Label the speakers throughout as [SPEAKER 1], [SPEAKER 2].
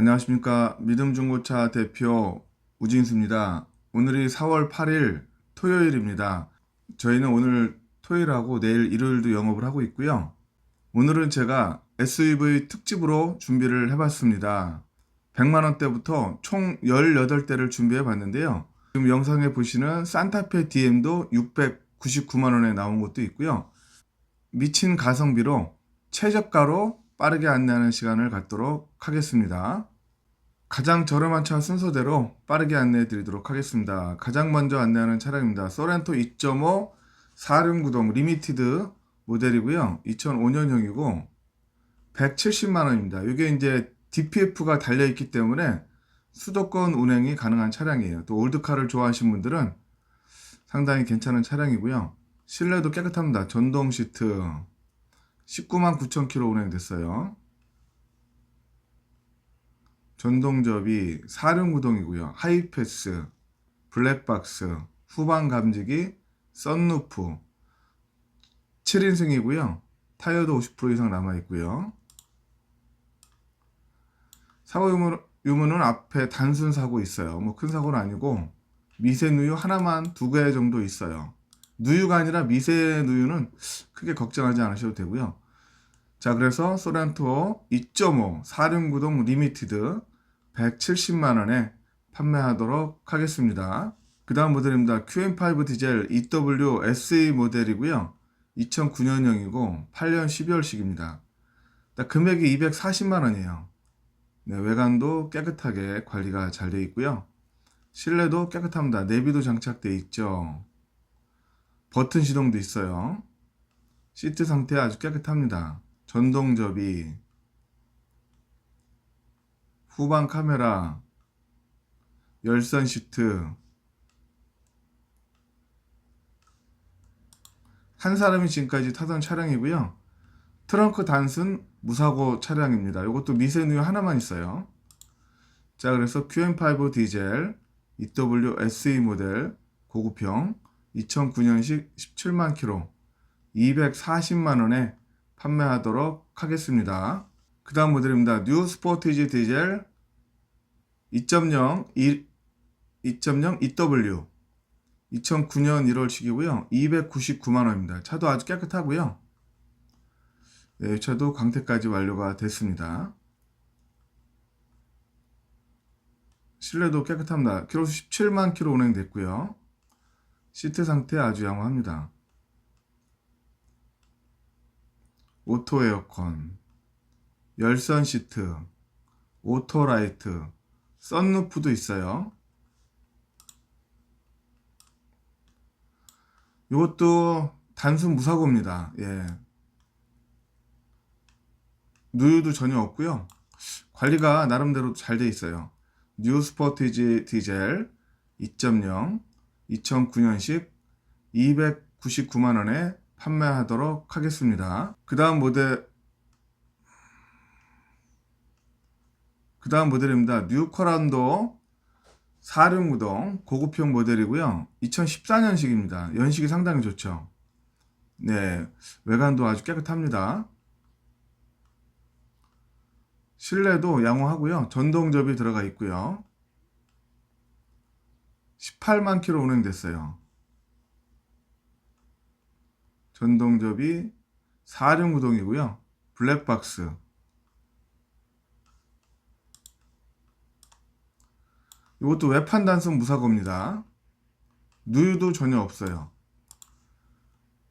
[SPEAKER 1] 안녕하십니까. 믿음중고차 대표 우진수입니다. 오늘이 4월 8일 토요일입니다. 저희는 오늘 토요일하고 내일 일요일도 영업을 하고 있고요. 오늘은 제가 SUV 특집으로 준비를 해봤습니다. 100만원대부터 총 18대를 준비해 봤는데요. 지금 영상에 보시는 산타페 DM도 699만원에 나온 것도 있고요. 미친 가성비로 최저가로 빠르게 안내하는 시간을 갖도록 하겠습니다. 가장 저렴한 차 순서대로 빠르게 안내해 드리도록 하겠습니다. 가장 먼저 안내하는 차량입니다. 소렌토 2.5 4륜구동 리미티드 모델이고요. 2005년형이고 170만 원입니다. 이게 이제 DPF가 달려 있기 때문에 수도권 운행이 가능한 차량이에요. 또 올드카를 좋아하시는 분들은 상당히 괜찮은 차량이고요. 실내도 깨끗합니다. 전동 시트 19만 9천 킬로 운행됐어요. 전동접이 사륜구동이고요. 하이패스, 블랙박스, 후방 감지기, 썬루프 7인승이고요. 타이어도 50% 이상 남아있고요. 사고 유무, 유무는 앞에 단순 사고 있어요. 뭐 큰 사고는 아니고 미세 누유 하나만 두 개 정도 있어요. 누유가 아니라 미세 누유는 크게 걱정하지 않으셔도 되고요. 자, 그래서 소렌토 2.5 4륜구동 리미티드 170만 원에 판매하도록 하겠습니다. 그 다음 모델입니다. QM5 디젤 EW SE 모델이고요. 2009년형이고 8년 12월식입니다. 금액이 240만 원이에요. 네, 외관도 깨끗하게 관리가 잘 되어 있고요. 실내도 깨끗합니다. 내비도 장착되어 있죠. 버튼 시동도 있어요. 시트 상태 아주 깨끗합니다. 전동 접이, 후방 카메라, 열선 시트, 한 사람이 지금까지 타던 차량이고요. 트렁크 단순 무사고 차량입니다. 이것도 미세누유 하나만 있어요. 자, 그래서 QM5 디젤 EW SE 모델 고급형 2009년식 17만 킬로 240만 원에 판매하도록 하겠습니다. 그 다음 모델입니다. 뉴 스포티지 디젤 2.0 2.0 EW 2009년 1월식이고요. 299만 원입니다. 차도 아주 깨끗하고요. 네, 차도 광택까지 완료가 됐습니다. 실내도 깨끗합니다. 키로수 17만 킬로 운행됐고요. 시트 상태 아주 양호합니다. 오토 에어컨, 열선 시트, 오토 라이트, 썬루프도 있어요. 이것도 단순 무사고입니다. 예. 누유도 전혀 없고요. 관리가 나름대로 잘 돼 있어요. 뉴 스포티지 디젤 2.0 2009년식 299만 원에 판매하도록 하겠습니다. 그 다음 모델 그 다음 모델입니다. 뉴 커란도 4륜구동 고급형 모델이고요. 2014년식입니다. 연식이 상당히 좋죠. 네, 외관도 아주 깨끗합니다. 실내도 양호하고요. 전동접이 들어가 있고요. 18만 킬로 운행됐어요. 전동접이 4륜 구동이고요. 블랙박스 이것도 외판 단순 무사고입니다. 누유도 전혀 없어요.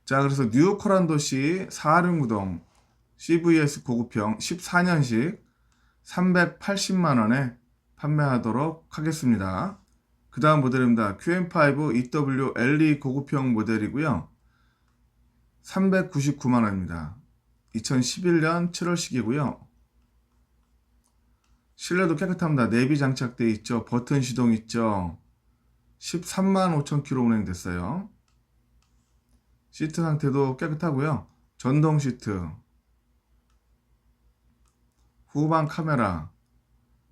[SPEAKER 1] 자, 그래서 뉴 코란도시 4륜구동 CVS 고급형 14년식 380만원에 판매하도록 하겠습니다. 그 다음 모델입니다. QM5 EW LE 고급형 모델이고요. 399만원입니다. 2011년 7월식이고요. 실내도 깨끗합니다. 내비 장착되어 있죠. 버튼 시동 있죠. 13만 5천 킬로 운행됐어요. 시트 상태도 깨끗하고요. 전동 시트, 후방 카메라,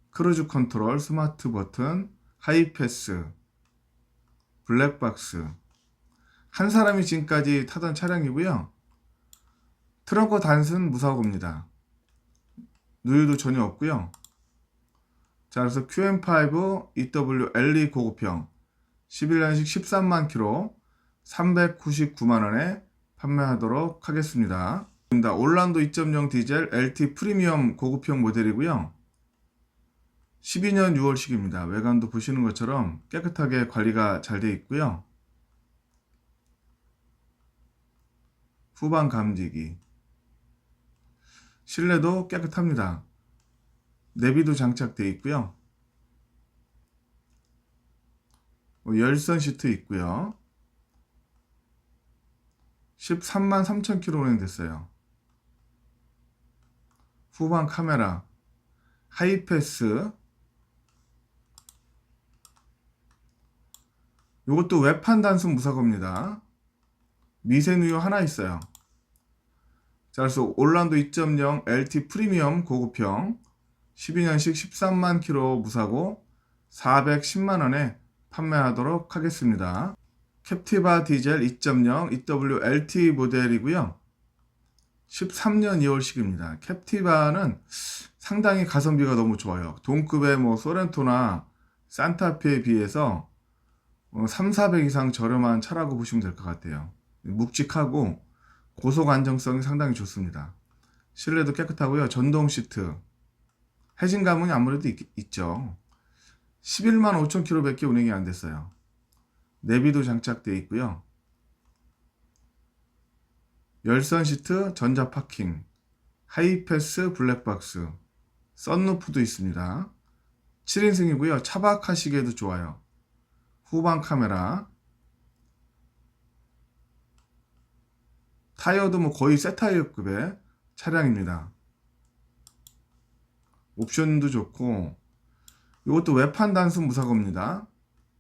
[SPEAKER 1] 크루즈 컨트롤, 스마트 버튼, 하이패스, 블랙박스. 한 사람이 지금까지 타던 차량이고요. 트렁크 단순 무사고입니다. 누유도 전혀 없고요. 자, 그래서 QM5 EW LE 고급형 11년식 13만 킬로 399만 원에 판매하도록 하겠습니다. 올란도 2.0 디젤 LT 프리미엄 고급형 모델이고요. 12년 6월식입니다. 외관도 보시는 것처럼 깨끗하게 관리가 잘 되어 있고요. 후방 감지기. 실내도 깨끗합니다. 내비도 장착되어 있고요. 뭐 열선 시트 있고요. 13만 3천 킬로 운행됐어요. 후방 카메라, 하이패스, 이것도 외판 단순 무사고입니다. 미세 누유 하나 있어요. 자, 그래서 올란도 2.0 LT 프리미엄 고급형 12년식 13만 킬로 무사고 410만 원에 판매하도록 하겠습니다. 캡티바 디젤 2.0 EW LT 모델이고요. 13년 2월식입니다. 캡티바는 상당히 가성비가 너무 좋아요. 동급의 뭐 소렌토나 산타페에 비해서 3, 400 이상 저렴한 차라고 보시면 될 것 같아요. 묵직하고 고속 안정성이 상당히 좋습니다. 실내도 깨끗하고요. 전동 시트. 해진 가문이 아무래도 있, 죠 11만 5천 킬로밖에 운행이 안 됐어요. 내비도 장착되어 있고요. 열선 시트, 전자 파킹, 하이패스 블랙박스, 썬루프도 있습니다. 7인승이고요. 차박하시기에도 좋아요. 후방 카메라, 타이어도 뭐 거의 새 타이어급의 차량입니다. 옵션도 좋고 이것도 외판 단순 무사고입니다.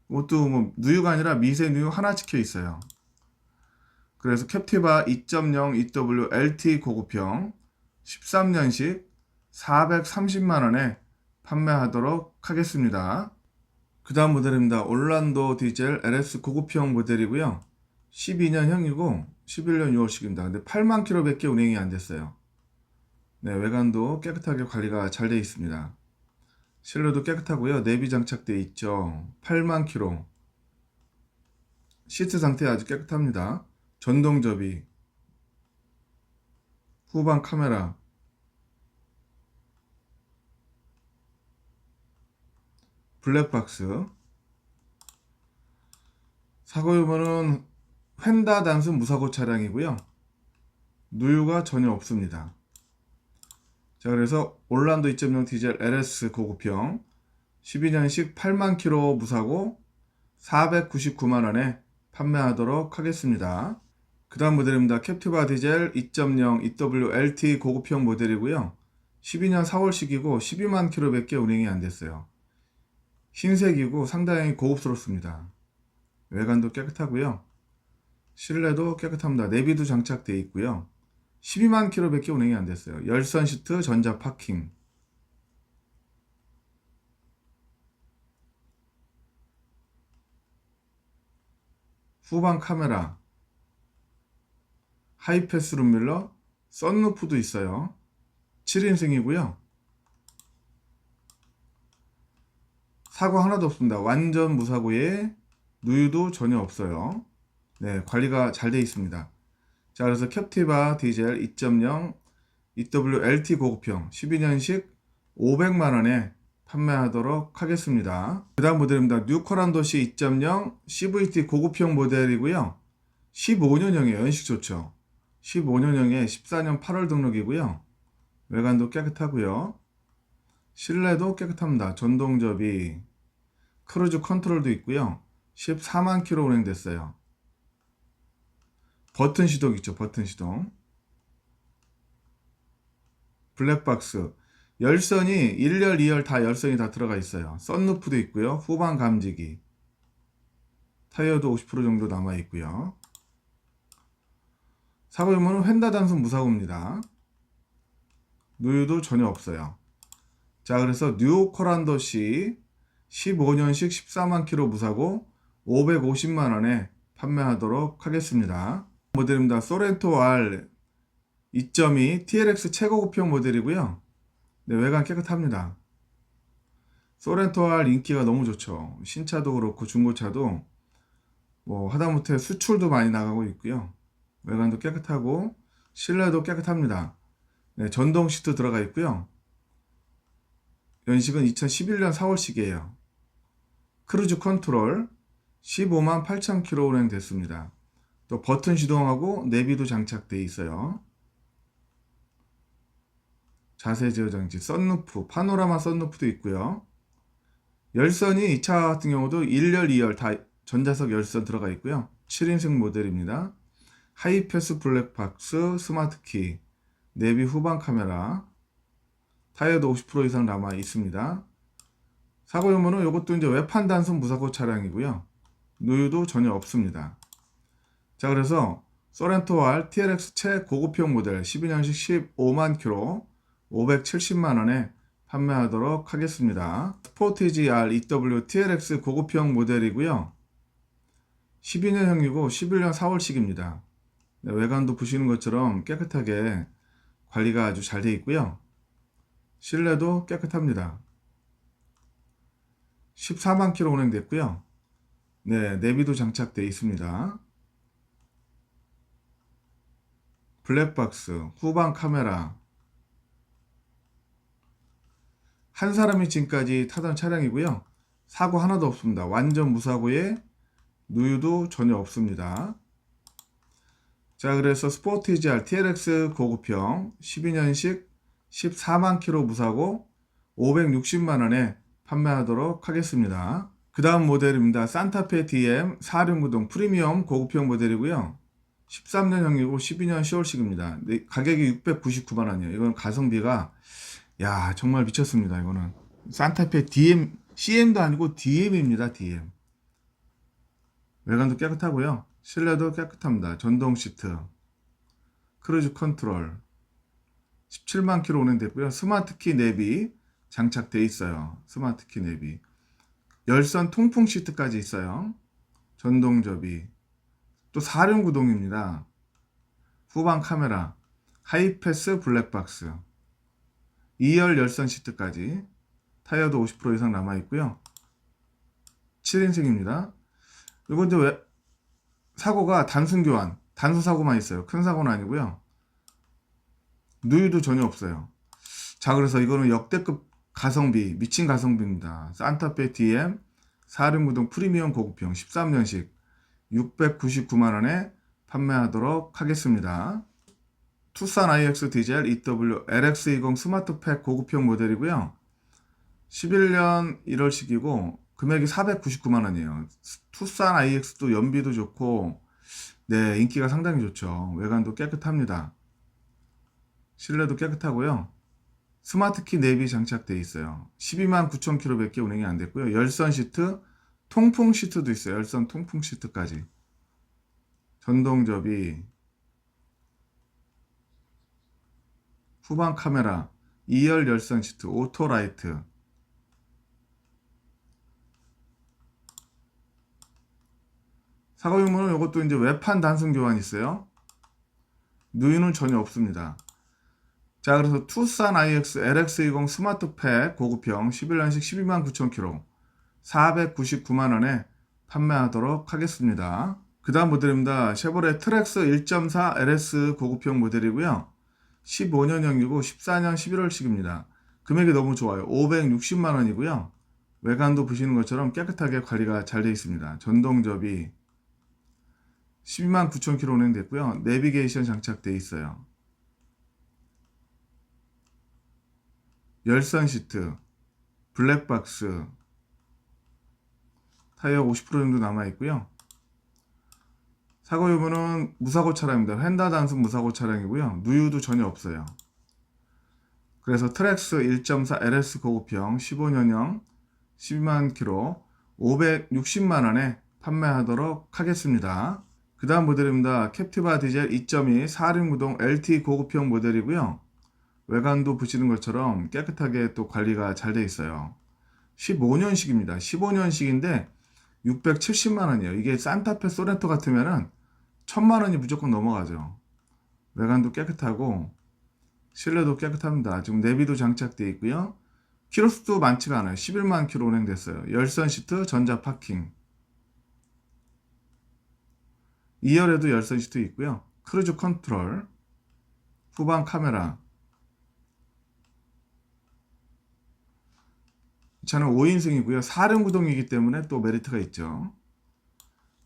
[SPEAKER 1] 이것도 뭐 누유가 아니라 미세 누유 하나 찍혀 있어요. 그래서 캡티바 2.0 EW LT 고급형 13년식 430만 원에 판매하도록 하겠습니다. 그 다음 모델입니다. 올란도 디젤 LS 고급형 모델이고요. 12년형이고 11년 6월식입니다. 근데 8만 킬로밖에 운행이 안 됐어요. 네, 외관도 깨끗하게 관리가 잘 되어 있습니다. 실내도 깨끗하고요. 내비 장착되어 있죠. 8만 킬로. 시트 상태 아주 깨끗합니다. 전동 접이. 후방 카메라. 블랙박스. 사고 유무는 펜다 단순 무사고 차량이고요. 누유가 전혀 없습니다. 자, 그래서 올란도 2.0 디젤 LS 고급형 12년식 8만 킬로 무사고 499만 원에 판매하도록 하겠습니다. 그 다음 모델입니다. 캡티바 디젤 2.0 EWLT 고급형 모델이고요. 12년 4월식이고 12만 킬로밖에 운행이 안 됐어요. 흰색이고 상당히 고급스럽습니다. 외관도 깨끗하고요. 실내도 깨끗합니다. 내비도 장착되어 있고요. 12만 킬로밖에 운행이 안 됐어요. 열선 시트, 전자 파킹. 후방 카메라, 하이패스 룸밀러, 썬루프도 있어요. 7인승이고요. 사고 하나도 없습니다. 완전 무사고에 누유도 전혀 없어요. 네, 관리가 잘 되어 있습니다. 자, 그래서 캡티바 디젤 2.0 EWLT 고급형 12년식 500만 원에 판매하도록 하겠습니다. 그 다음 모델입니다. 뉴커란도시 2.0 CVT 고급형 모델이고요. 15년형이에요. 연식 좋죠. 15년형에 14년 8월 등록이고요. 외관도 깨끗하고요. 실내도 깨끗합니다. 전동접이 크루즈 컨트롤도 있고요. 14만 킬로 운행됐어요. 버튼 시동 있죠. 버튼 시동. 블랙박스. 열선이 1열, 2열 다 열선이 다 들어가 있어요. 썬루프도 있고요. 후방 감지기. 타이어도 50% 정도 남아 있고요. 사고 유무는 휀다 단순 무사고입니다. 누유도 전혀 없어요. 자, 그래서 뉴 코란도 시 15년식 14만 킬로 무사고 550만 원에 판매하도록 하겠습니다. 모델입니다. 소렌토 R 2.2 TLX 최고급형 모델이고요. 네, 외관 깨끗합니다. 소렌토알 인기가 너무 좋죠. 신차도 그렇고 중고차도 뭐 하다못해 수출도 많이 나가고 있고요. 외관도 깨끗하고 실내도 깨끗합니다. 네, 전동 시트 들어가 있고요. 연식은 2011년 4월식이에요. 크루즈 컨트롤 15만 8천 킬로 운행 됐습니다. 또 버튼 시동하고 내비도 장착되어 있어요. 자세 제어 장치, 썬루프, 파노라마 썬루프도 있고요. 열선이 이 차 같은 경우도 1열, 2열 다 전자석 열선 들어가 있고요. 7인승 모델입니다. 하이패스 블랙박스, 스마트키, 내비 후방 카메라, 타이어도 50% 이상 남아 있습니다. 사고 유무는 이것도 이제 외판 단순 무사고 차량이고요. 누유도 전혀 없습니다. 자, 그래서 소렌토 R TLX 최고급형 모델 12년식 15만 킬로 570만 원에 판매하도록 하겠습니다. 스포티지 R EW TLX 고급형 모델이고요. 12년형이고 11년 4월식입니다. 네, 외관도 보시는 것처럼 깨끗하게 관리가 아주 잘 되어 있고요. 실내도 깨끗합니다. 14만 킬로 운행됐고요. 네, 내비도 장착되어 있습니다. 블랙박스, 후방 카메라. 한 사람이 지금까지 타던 차량이고요. 사고 하나도 없습니다. 완전 무사고에 누유도 전혀 없습니다. 자, 그래서 스포티지 R TLX 고급형 12년식 14만 킬로 무사고 560만 원에 판매하도록 하겠습니다. 그 다음 모델입니다. 산타페 DM 4륜구동 프리미엄 고급형 모델이고요. 13년형이고 12년 10월식입니다. 네, 가격이 699만 원이에요. 이건 가성비가 야 정말 미쳤습니다. 이거는 산타페 DM CM도 아니고 DM입니다. DM 외관도 깨끗하고요. 실내도 깨끗합니다. 전동 시트, 크루즈 컨트롤, 17만 킬로 운행됐고요. 스마트키 내비 장착돼 있어요. 스마트키 내비. 열선 통풍 시트까지 있어요. 전동 접이. 또 4륜 구동입니다. 후방 카메라, 하이패스 블랙박스, 2열 열선 시트까지 타이어도 50% 이상 남아 있고요. 7인승입니다. 이거 이제 왜 사고가 단순 교환, 단수 사고만 있어요. 큰 사고는 아니고요. 누유도 전혀 없어요. 자, 그래서 이거는 역대급 가성비, 미친 가성비입니다. 산타페 DM 4륜구동 프리미엄 고급형 13년식 699만 원에 판매하도록 하겠습니다. 투싼 IX 디젤 EW LX20 스마트팩 고급형 모델이고요. 11년 1월 식이고 금액이 499만 원이에요. 투싼 IX도 연비도 좋고 네 인기가 상당히 좋죠. 외관도 깨끗합니다. 실내도 깨끗하고요. 스마트키 내비 장착되어 있어요. 12만 9천 킬로밖에 운행이 안 됐고요. 열선 시트, 통풍 시트도 있어요. 열선 통풍 시트까지. 전동 접이, 후방 카메라, 2열 열선 시트, 오토 라이트. 사고 유무는 이것도 이제 외판 단순 교환 있어요. 누유는 전혀 없습니다. 자, 그래서 투싼 IX LX20 스마트팩 고급형 11년식 12만 9천 킬로 499만 원에 판매하도록 하겠습니다. 그 다음 모델입니다. 쉐보레 트렉스 1.4 LS 고급형 모델이고요. 15년형이고 14년 11월식입니다. 금액이 너무 좋아요. 560만 원이고요. 외관도 보시는 것처럼 깨끗하게 관리가 잘 되어 있습니다. 전동접이 12만 9천 킬로 운행됐고요. 내비게이션 장착되어 있어요. 열선 시트, 블랙박스, 타이어 50% 정도 남아 있고요. 사고 여부는 무사고 차량입니다. 휀다 단순 무사고 차량이고요. 누유도 전혀 없어요. 그래서 트랙스 1.4 LS 고급형 15년형 12만 킬로 560만 원에 판매하도록 하겠습니다. 그 다음 모델입니다. 캡티바 디젤 2.2 4륜 구동 LT 고급형 모델이고요. 외관도 보시는 것처럼 깨끗하게 또 관리가 잘 돼 있어요. 15년식입니다. 15년식인데 670만 원이에요. 이게 산타페 소렌토 같으면은 1000만 원이 무조건 넘어가죠. 외관도 깨끗하고 실내도 깨끗합니다. 지금 내비도 장착되어 있고요. 키로수도 많지가 않아요. 11만 킬로 운행됐어요. 열선 시트, 전자 파킹. 2열에도 열선 시트 있고요. 크루즈 컨트롤, 후방 카메라. 이 차는 5인승이고요. 4륜 구동이기 때문에 또 메리트가 있죠.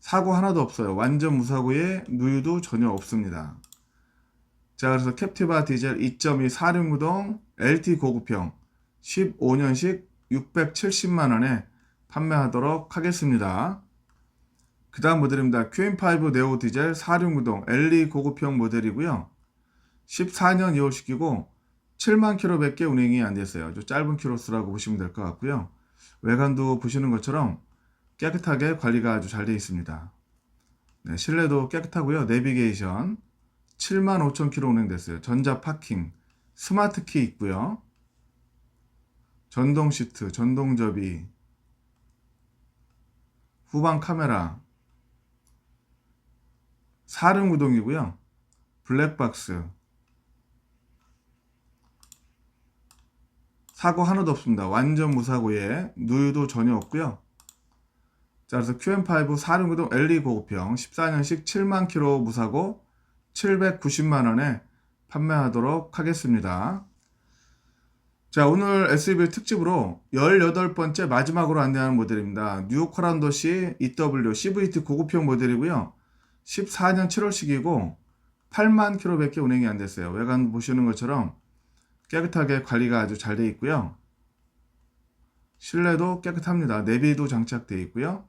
[SPEAKER 1] 사고 하나도 없어요. 완전 무사고에 누유도 전혀 없습니다. 자, 그래서 캡티바 디젤 2.2 4륜 구동 LT 고급형 15년식 670만원에 판매하도록 하겠습니다. 그 다음 모델입니다. QM5 네오 디젤 4륜 구동 LE 고급형 모델이고요. 14년 2월식이고 7만 킬로밖에 운행이 안 됐어요. 아주 짧은 키로수라고 보시면 될 것 같고요. 외관도 보시는 것처럼 깨끗하게 관리가 아주 잘 되어 있습니다. 네, 실내도 깨끗하고요. 내비게이션 7만 5천 킬로 운행됐어요. 전자 파킹, 스마트 키 있고요. 전동 시트, 전동 접이, 후방 카메라, 사륜 구동이고요. 블랙박스. 사고 하나도 없습니다. 완전 무사고에 누유도 전혀 없고요. 자, 그래서 QM5 사륜 구동 LE 고급형 14년식 7만 킬로 무사고 790만 원에 판매하도록 하겠습니다. 자, 오늘 SUV 특집으로 18번째 마지막으로 안내하는 모델입니다. 뉴 코란도시 EW CVT 고급형 모델이고요. 14년 7월식이고 8만 킬로밖에 운행이 안 됐어요. 외관 보시는 것처럼 깨끗하게 관리가 아주 잘 되어 있고요. 실내도 깨끗합니다. 내비도 장착되어 있고요.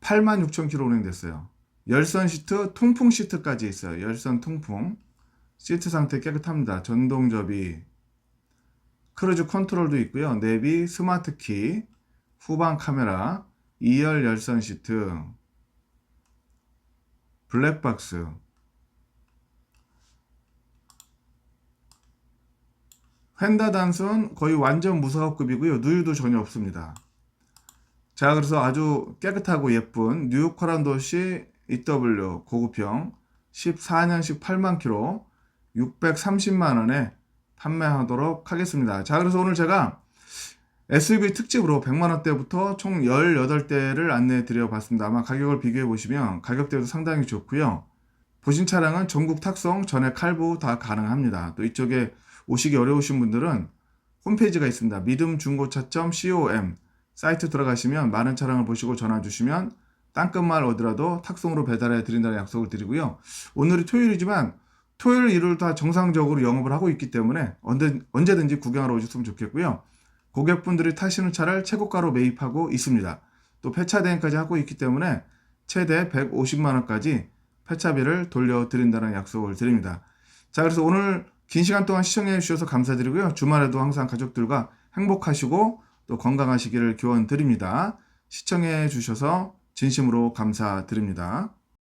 [SPEAKER 1] 8만 6천 킬로 운행됐어요. 열선 시트, 통풍 시트까지 있어요. 열선 통풍. 시트 상태 깨끗합니다. 전동 접이, 크루즈 컨트롤도 있고요. 내비, 스마트 키, 후방 카메라, 2열 열선 시트, 블랙박스. 휀다 단순 거의 완전 무사업급이고요. 누유도 전혀 없습니다. 자, 그래서 아주 깨끗하고 예쁜 뉴욕 코란도시 EW 고급형 14년식 8만 킬로 630만 원에 판매하도록 하겠습니다. 자, 그래서 오늘 제가 SUV 특집으로 100만 원대부터 총 18대를 안내해 드려 봤습니다. 아마 가격을 비교해 보시면 가격대도 상당히 좋고요. 보신 차량은 전국 탁송, 전액 할부 다 가능합니다. 또 이쪽에 오시기 어려우신 분들은 홈페이지가 있습니다. 믿음중고차.com 사이트 들어가시면 많은 차량을 보시고 전화 주시면 땅끝말 어디라도 탁송으로 배달해 드린다는 약속을 드리고요. 오늘이 토요일이지만 토요일 일요일 다 정상적으로 영업을 하고 있기 때문에 언제, 언제든지 구경하러 오셨으면 좋겠고요. 고객분들이 타시는 차를 최고가로 매입하고 있습니다. 또 폐차 대행까지 하고 있기 때문에 최대 150만 원까지 폐차비를 돌려드린다는 약속을 드립니다. 자, 그래서 오늘 긴 시간 동안 시청해 주셔서 감사드리고요. 주말에도 항상 가족들과 행복하시고 또 건강하시기를 기원 드립니다. 시청해 주셔서 진심으로 감사드립니다.